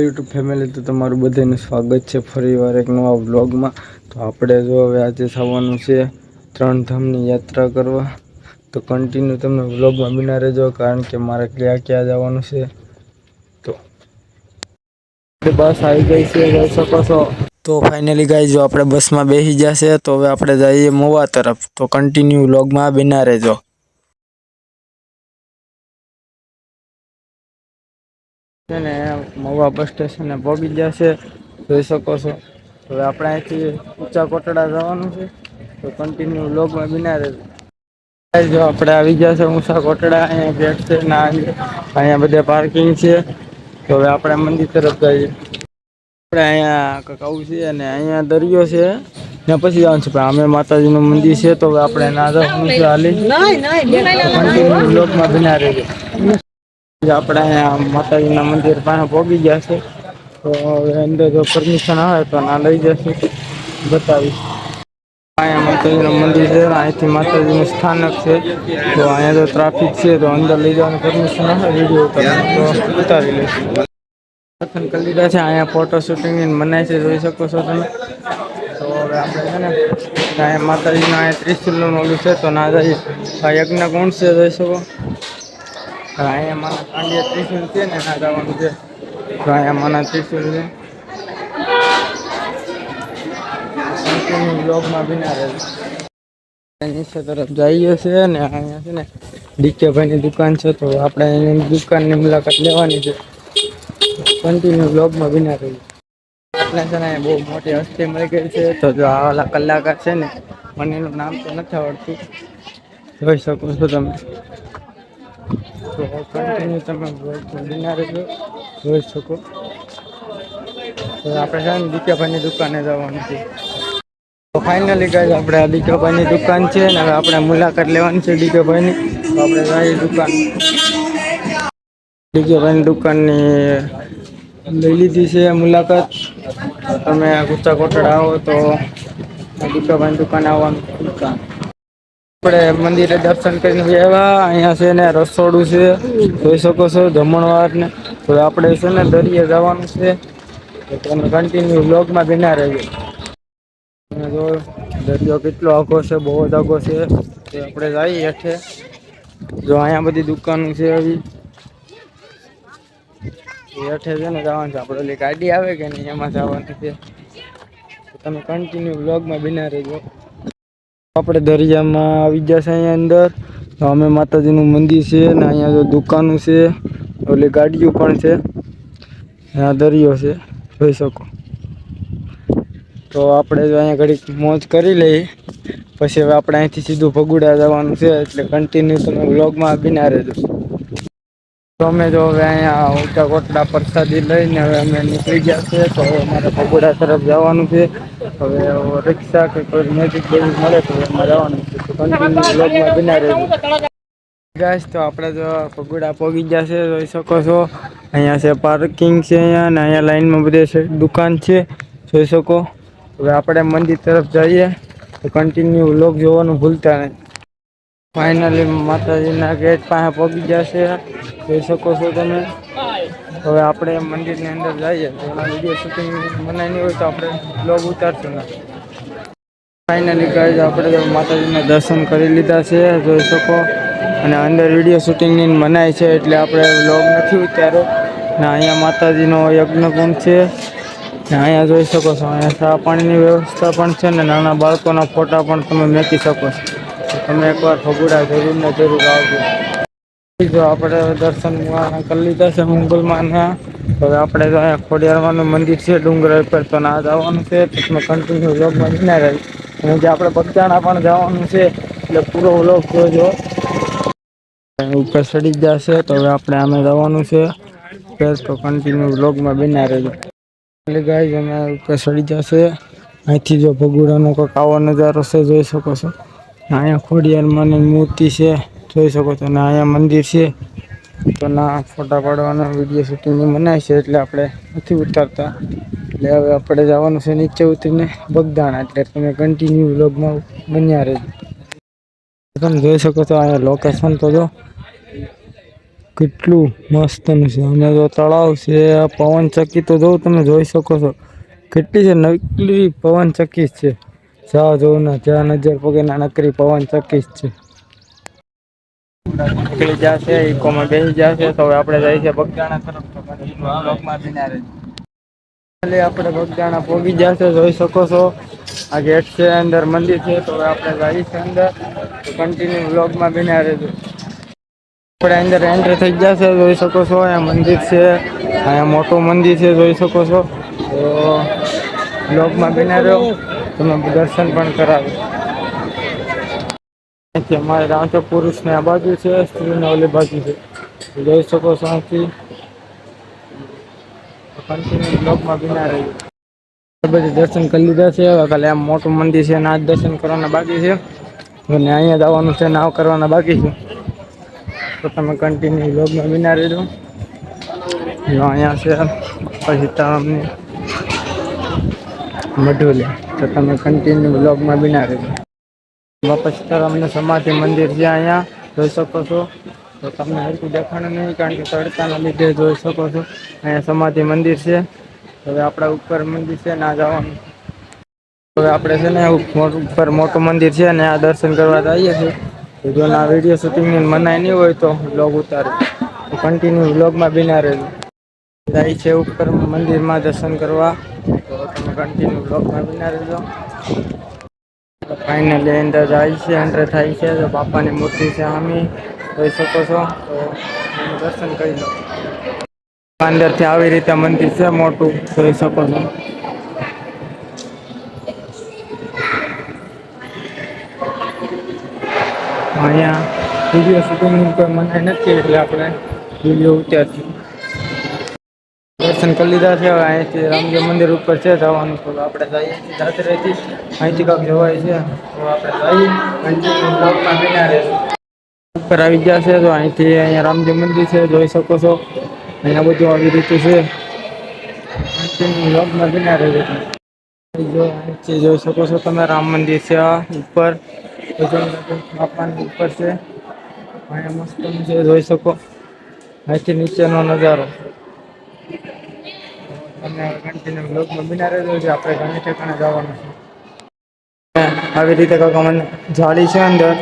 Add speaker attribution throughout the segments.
Speaker 1: YouTube family તો તમારું બધાનું સ્વાગત છે. ફરી વાર એક નવા વ્લોગમાં તો આપણે જો હવે આજે થવાનું છે ત્રણ ધામની યાત્રા કરવા. તો કન્ટિન્યુ તમે વ્લોગમાં બિના રહેજો, કારણ કે મારે ક્યાં ક્યાં જવાનું છે. તો બસ આવી ગઈ છે, જઈ શકો છો. તો ફાઇનલી ગાઈ જો આપણે બસમાં બેસી જશે, તો હવે આપણે જઈએ મોવા તરફ. તો કન્ટિન્યુ વ્લોગમાં બિના રહેજો. છે ને મહુવા બસ સ્ટેશને પહોંચી જશે જોઈ શકો છો. હવે આપણે અહીંથી ઊંચા કોટડા જવાનું છે. તો કન્ટિન્યુ લોગમાં બિના રહેજો. જો આપણે આવી ગયા છે ઊંચા કોટડા અહીંયા ગેટ છે ના અહીંયા બધે પાર્કિંગ છે. તો હવે આપણે મંદિર તરફ જઈએ. આપણે અહીંયા કંઈક આવું છે અને અહીંયા દરિયો છે. ને પછી જવાનું છે પણ અમે માતાજીનું મંદિર છે તો હવે આપણે ના જવાનું છે હાલી. કન્ટિન્યુ બિના રહેજો. આપણે અહીંયા માતાજીના મંદિર પાસે પહોંચી ગયા છે, તો હવે અંદર જો પરમિશન આવે તો ના લઈ જશે. બતાવીશ. અહીંયા માતાજીનું મંદિર છે, અહીંથી માતાજીનું સ્થાનક છે. તો અહીંયા તો ટ્રાફિક છે, તો અંદર લઈ જવાની પરમિશન આવે વીડિયો ઉતારવાની તો ઉતારી લઈશું. દર્શન કરી લીધા છે, અહીંયા ફોટો શૂટિંગની મનાય છે, જોઈ શકો છો તમે. તો હવે આપણે છે ને, અહીંયા માતાજીના અહીંયા ત્રિશુલનું ઓલું છે, તો ના જઈએ. આ યજ્ઞ કોણ છે, જોઈ શકો? અહીંયા માના પાંડ્યા ત્રિશુલ છે ને એના જવાનું છે. અહીંયા માના ત્રિશુલ છે બ્લોગમાં બિના રહેજો નીચે તરફ જઈએ છે ને અહીંયા છે ને ડીકેભાઈની દુકાન છે તો આપણે એની દુકાનની મુલાકાત લેવાની છે. કન્ટિન્યુ બ્લોગમાં બિના રહ્યું આપણે છે ને બહુ મોટી હસ્તી મળી ગઈ છે તો જો આવાલા કલાકાર છે ને મને એનું નામ તો નથી આવડતું. જોઈ શકો છો તમે. તો કન્ટિન્યુ તમે રહેજો જોઈ શકો. તો આપણે છે ને દીકાભાઈની દુકાને જવાનું છે. તો ફાઇનલી ગાઈઝ આપણે આ દુકાન છે ને હવે આપણે મુલાકાત લેવાની છે ડીકેભાઈની તો આપણે જઈએ દુકાન. ડીકેભાઈની દુકાનની લઈ લીધી છે મુલાકાત. તમે ગુસ્સા કોટડા આવો તો ડીકેભાઈની દુકાન આવવાનું. દુકાન આપણે મંદિરે દર્શન કરીને આવ્યા. અહીંયા છે ને રસોડું છે. જોઈ શકો છો જમણવાર ને તો આપણે છે ને દરિયે જવાનું છે. તમે કન્ટિન્યુ બ્લોગમાં બિના રહીએ. જો, દરિયો કેટલો આખો છે, બહુ જ આખો છે. તે આપણે જઈએ હેઠે. જો અહીંયા બધી દુકાનો છે આવી. હેઠે છે ને જવાનું છે. આપણે ઓલી ગાડી આવે કે નહીં, એમાં જવાનું છે. તમે કન્ટિન્યુ વ્લોગમાં બિના રહેજો આપણે દરિયામાં આવી જશે અહીંયા અંદર. તો અમે માતાજીનું મંદિર છે ને અહીંયા દુકાનો છે, ઓલી ગાડીઓ પણ છે. આ દરિયો છે, જોઈ શકો. તો આપણે જો અહીંયા ઘડીક મોજ કરી લઈએ. પછી હવે આપણે અહીંથી સીધું ભગુડા જવાનું છે, એટલે કન્ટિન્યુ તમે વ્લોગમાં બિના રહેજો તો અમે જો હવે અહીંયા ઊંચા કોટડા પ્રસાદી લઈને હવે અમે નીકળી ગયા છે. તો હવે અમારે ભગુડા તરફ જવાનું છે. હવે રિક્ષા કે કોઈ મેજિક જેવી મળે તો એમાં જવાનું છે. કન્ટિન્યુ વ્લોગમાં બિના રહેજો. ગાઈસ તો આપણે જો ભગુડા પહોંચી ગયા છે, જોઈ શકો છો. અહીંયા છે પાર્કિંગ છે અહીંયા અને અહીંયા લાઈનમાં બધે દુકાન છે, જોઈ શકો. હવે આપણે મંદિર તરફ જઈએ. તો કન્ટિન્યુ લોક જોવાનું ભૂલતા નહીં. ફાઇનલી માતાજીના ગેટ પાસે પહોંચી છે જોઈ શકો છો તમે. હવે આપણે મંદિરની અંદર જઈએ. તો વીડિયો શૂટિંગ બનાવી હોય તો આપણે બ્લોગ ઉતારશું ના. ફાઇનલી ગાઈઝ આપણે માતાજીના દર્શન કરી લીધા છે. જોઈ શકો. અને અંદર વીડિયો શૂટિંગની મનાય છે એટલે આપણે બ્લોગ નથી ઉતાર્યો. ને અહીંયા માતાજીનો યજ્ઞ કુંડ છે. ને અહીંયા જોઈ શકો છો, અહીંયા ચા પાણીની વ્યવસ્થા પણ છે ને નાના બાળકોના ફોટા પણ તમે મેકી શકો છો. તમે એકવાર ફગુડા જરૂર ને જરૂર આવજો. જો આપણે દર્શન કરી લીધા છે મુગલમાંના હવે આપણે તો અહીંયા ખોડિયારમાંનું મંદિર છે, ડુંગર ઉપર. તો ના જવાનું છે તમે કન્ટિન્યુ વ્લોગમાં બિના રહી. અને જે આપણે બગદાણા પણ જવાનું છે, એટલે પૂરો વ્લોગ જોજો. ઉપર ચડી જશે તો હવે આપણે આમે જવાનું છે. તો કન્ટિન્યુ વ્લોગમાં બિના રહેજો એટલે ગાય અમે ઉપર ચડી જશે અહીંથી જો ભગુડાનો કંઈક આવો નજારો છે, જોઈ શકો છો. અહીંયા ખોડિયારમાંની મૂર્તિ છે, જોઈ શકો છો અને અહીંયા મંદિર છે. તો ના, ફોટા પાડવાનો વીડિયો શૂટિંગની મનાય છે એટલે આપણે નથી ઉતારતા. એટલે હવે આપણે જવાનું છે નીચે ઉતરીને બગદાણા, એટલે તમે કન્ટિન્યુ વ્લોગમાં બન્યા રહેજો. તમે જોઈ શકો છો અહીંયા લોકેશન તો જો. કેટલું મસ્તનું છે. અમે જો તળાવ છે આ પવન તો જોઉં તમે જોઈ શકો છો. કેટલી છે નકલી પવનચક્કી છે. જ્યાં જોઉં ને જ્યાં નજર પગે ના નકરી પવન ચક્કી જ છે. નીકળી જશે ઇકોમાં બેસી જશે, તો હવે આપણે જાય છે બગદાણા તરફ. આપણે બગદાણા પોગી જશે, જોઈ શકો છો. આ ગેટ છે, અંદર મંદિર છે, તો હવે આપણે જઈએ છીએ અંદર. કન્ટિન્યુ વ્લોગમાં બિના રહેજો. આપણે અંદર એન્ટર થઈ જશે, જોઈ શકો છો. અહીંયા મંદિર છે, અહીંયા મોટું મંદિર છે, જોઈ શકો છો. તો બ્લોગમાં બિના રહ્યો. તમે દર્શન પણ કરાવો. અહીંથી અમારે રાંચો પુરુષને આ બાજુ છે, સ્ત્રીને ઓલી બાજુ છે. જોઈ શકો છો અહીંથી. કન્ટિન્યુ બ્લોગમાં બિના દર્શન કરી લીધા છે. ખાલી આમ મોટું મંદિર છે ના જ દર્શન કરવાના બાકી છે. અને અહીંયા જવાનું છે નાવ કરવાના બાકી છે. તો તમે કન્ટિન્યુ બ્લોગમાં બિના રહેજો અહીંયા છે, પછી તમને મઢુલી. તો તમે કન્ટિન્યુ બ્લોગમાં બિના રહેજો વાપસ અમને સમાધિ મંદિર છે અહીંયા જોઈ શકો છો. તો તમને હરકું દેખાણું નહીં, કારણ કે તડકાના લીધે જોઈ શકો છો. અહીંયા સમાધિ મંદિર છે. હવે આપણા ઉપર મંદિર છે ના જવાનું. હવે આપણે છે ને ઉપર મોટું મંદિર છે ને આ દર્શન કરવા જઈએ છીએ. જો ના વીડિયો શૂટિંગની મનાય નહીં હોય તો બ્લોગ ઉતારે. કન્ટિન્યુ બ્લોગમાં બિના રહેજો. જાય છે ઉપર મંદિરમાં દર્શન કરવા. તો તમે કન્ટિન્યુ બ્લોગમાં બિના રહેજો. ફાઇનલી અંદર જાય છે એન્ટર થાય છે. તો બાપાની મૂર્તિ છે આમી જોઈ શકો છો. તો દર્શન કરી લો. અંદરથી આવી રીતે મંદિર છે, મોટું, જોઈ શકો છો. અહીંયા વીડિયો શૂટિંગની કોઈ મનાઈ નથી, એટલે આપણે વીડિયો ઉતારશું. દર્શન કરી લીધા છે. અહીંથી રામજી મંદિર ઉપર છે જવાનું. તો આપણે જઈએ છીએ દાદરેથી અહીંથી કાંક જવાય છે. તો આપણે જઈએ. ઉપર આવી ગયા છે. તો અહીંથી અહીંયા રામજી મંદિર છે. જોઈ શકો છો. અહીંયા બધું આવી રીતે છે. જોઈ શકો છો તમે, રામ મંદિર છે આ ઉપર. ઉપર છે. અહીંયા મસ્ત છે. જોઈ શકો. અહીંથી નીચેનો નજારો. તમે કન્ટિન્યુ બ્લોગમાં બિના રહેજો છે, આપણે ઘણી ઠેકાણે જવાનું છે. આવી રીતે કાંક અમને જાળી છે અંદર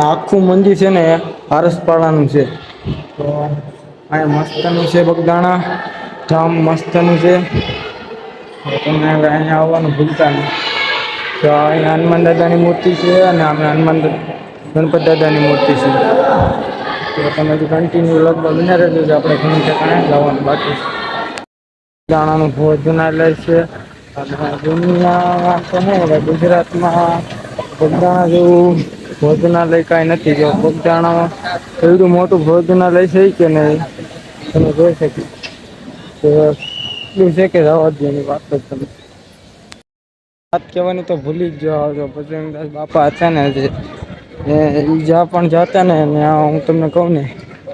Speaker 1: આખું મંદિર છે ને એ આરસપાડાનું છે. તો અહીંયા મસ્તનું છે બગદાણા જામ મસ્તનું છે. તમને અહીંયા આવવાનું ભૂલતા નહીં. તો અહીંયા હનુમાન દાદાની મૂર્તિ છે અને અમે હનુમાન ગણપત દાદાની મૂર્તિ છે. તો તમે કન્ટિન્યુ લગભગ બિના રહેજો આપણે ઘણી ઠેકાણે જવાનું બાકી છે. દાણાનું ભોજનાલય છે. અને દુનિયામાં તો શું હવે ગુજરાતમાં બગદાણા જેવું ભોજનાલય કાંઈ નથી. જો બગદાણામાં એવડું મોટું ભોજનાલય છે કે નહીં, તમે જોઈ શકો. એટલું છે કે જવા એની વાત જ તમે. વાત કહેવાની તો ભૂલી જ જાઓ. જો બજરંગદાસ બાપા હતા ને એ જ્યાં પણ જતા ને હું તમને કહું ને,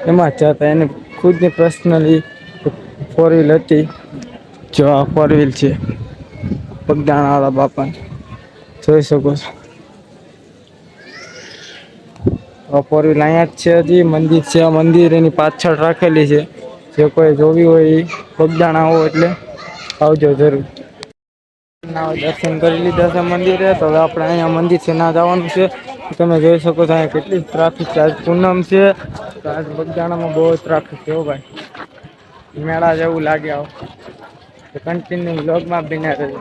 Speaker 1: એમાં જ જતા. એને ખુદની પર્સનલી ફોર વ્હીલ હતી. જો આ છે. પગદાણાવાળા બાપાને. જોઈ શકો છો. ફોર અહીંયા જ છે હજી, મંદિર છે. આ મંદિર એની પાછળ રાખેલી છે. જે કોઈ જોવી હોય એ પગદાણા હોય એટલે આવજો જરૂર. દર્શન કરી લીધા છે મંદિરે. તો હવે આપણે અહીંયા મંદિર છે, ના જવાનું છે. તમે જોઈ શકો છો અહીંયા કેટલી ટ્રાફિક છે. આજ પૂનમ છે. આજ બગદાણામાં બહુ ટ્રાફિક છે ભાઈ. મેળા જેવું લાગે આવ. કન્ટિન્યુ બ્લોગમાં બિના રહેજો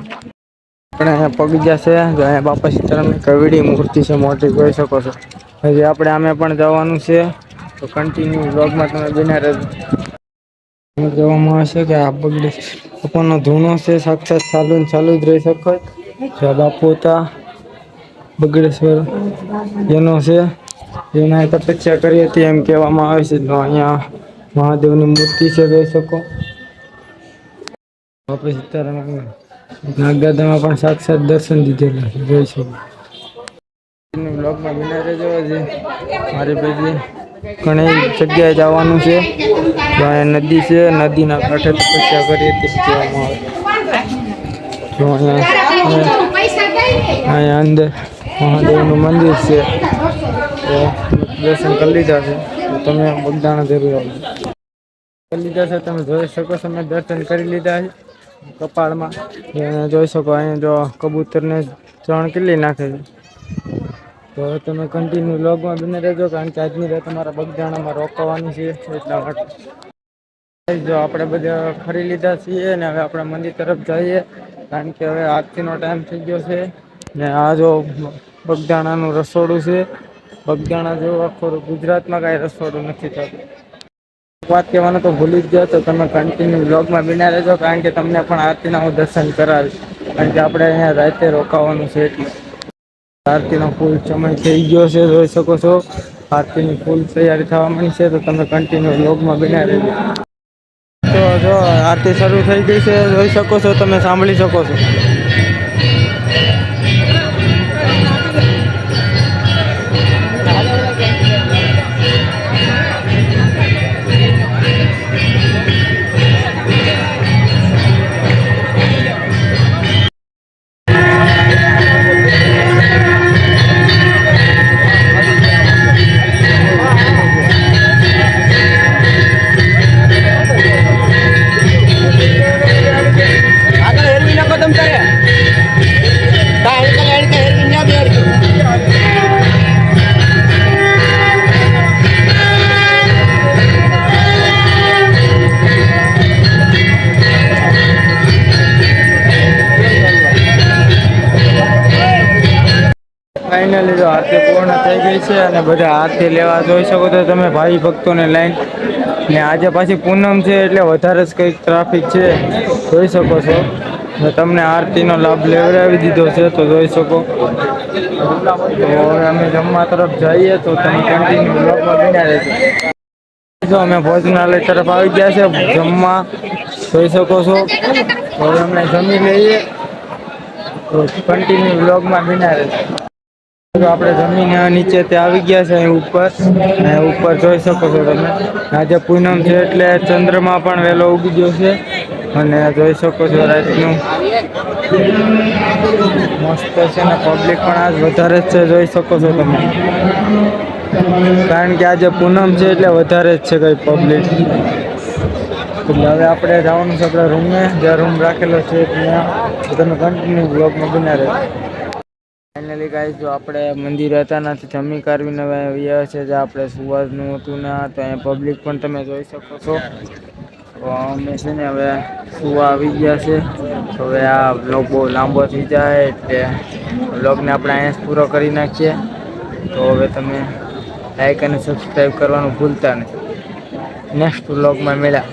Speaker 1: આપણે અહીંયા પગ ગયા છે, જો અહીંયા બાપા સીતારામની કવિડી મૂર્તિ છે, મોટી, જોઈ શકો છો. હજી આપણે આમે પણ જવાનું છે, તો કન્ટિન્યુ બ્લોગમાં તમે બિના રહેજો કહેવામાં આવે છે કે આ પગડી બાપાનો ધૂણો છે, સાક્ષાત ચાલુ ચાલુ જ રહી શકો જ્યાં બાપુ હતા, બગડેશ્વર એનો છે, એના તપસ્યા કરી હતી એમ કહેવામાં આવે છે. તો અહીંયા મહાદેવની મૂર્તિ છે, જોઈ શકો. બાપા સીતારામ નાગદાદામાં પણ સાક્ષાત દર્શન દીધેલા, જોઈ શકો. બ્લોગમાં બિના રહેજો. છે મારી પછી ઘણી જગ્યાએ જવાનું છે. નદી છે, નદીના કાંઠે તપસ્યા કરી હતી. કહેવામાં આવે અહીંયા અંદર મહાદેવનું મંદિર છે. તો દર્શન કરી લીધા છે. તમે બગદાણા જરૂર આવજો કરી લીધા છે, તમે જોઈ શકો છો મેં દર્શન કરી લીધા છે. કપાળમાં. જોઈ શકો અહીંયા જો કબૂતરને ચણ કેટલી નાખે છે. તો તમે કન્ટિન્યુ લોગમાં બને રહેજો, કારણ કે આજની રાત તમારા બગદાણામાં રોકાવાની છે, એટલા માટે. જો આપણે બધા ફરી લીધા છીએ ને હવે આપણે મંદિર તરફ જઈએ, કારણ કે હવે આજથીનો ટાઈમ થઈ ગયો છે. ને આ જો બગદાણાનું રસોડું છે. બગદાણા જેવું આખું ગુજરાતમાં કાંઈ રસોડું નથી થતું. વાત કહેવાનું તો ભૂલી જ ગયો તો તમે કન્ટિન્યુ બ્લોગમાં બિના રહેજો, કારણ કે તમને પણ આરતીના હું દર્શન કરાવીશ. કારણ કે આપણે અહીંયા રાતે રોકાવાનું છે એટલે આરતીનો ફૂલ સમય થઈ ગયો છે, જોઈ શકો છો. આરતીની ફૂલ તૈયારી થવા માંડી છે, તો તમે કન્ટિન્યુ બ્લોગમાં બિના રહેજો. તો જો, આરતી શરૂ થઈ ગઈ છે, જોઈ શકો છો, તમે સાંભળી શકો છો. ગઈ છે અને બધા આરતી લેવા જોઈ શકો તો તમે ભાઈ ભક્તોને લાઈન. ને આજે પાછી પૂનમ છે એટલે વધારે જ કંઈક ટ્રાફિક છે. જોઈ શકો છો. તમને આરતીનો લાભ લેવડાવી દીધો છે તો જોઈ શકો. તો હવે અમે જમવા તરફ જઈએ તો તમે કન્ટિન્યુ બ્લોગમાં બન્યા રહેજો. જો અમે ભોજનાલય તરફ આવી ગયા છે જમવા. જોઈ શકો છો. તો અમે જમી લઈએ. તો કન્ટિન્યુ બ્લોગમાં બન્યા રહેજો. આપણે જમીન નીચે તે આવી ગયા છે ઉપર. અને ઉપર જોઈ શકો છો તમે. આજે પૂનમ છે એટલે ચંદ્રમાં પણ વહેલો ઉગી ગયો છે. અને જોઈ શકો છો રાતનું. મસ્ત છે ને પબ્લિક પણ આજ વધારે જ છે, જોઈ શકો છો તમે. કારણ કે આજે પૂનમ છે એટલે વધારે જ છે કઈ પબ્લિક એટલે હવે આપણે જવાનું છે આપણા રૂમે જ્યાં રૂમ રાખેલો છે ત્યાં. તમે કન્ટિન્યુ બ્લોગમાં બના રહે ફાઇનલી ગાઈસ જો આપણે મંદિર હતા નથી જમી કરવીને હવે છે. જે આપણે સુવાજનું હતું ને, તો અહીંયા પબ્લિક પણ તમે જોઈ શકો છો. તો અમે છે ને હવે સુવા આવી ગયા છે. હવે આ બ્લોગ બહુ લાંબો થઈ જાય, એટલે બ્લોગને આપણે અહીંયા પૂરો કરી નાખીએ. તો હવે તમે લાઈક અને સબસ્ક્રાઈબ કરવાનું ભૂલતા નહીં. નેક્સ્ટ બ્લોગમાં મળ્યા.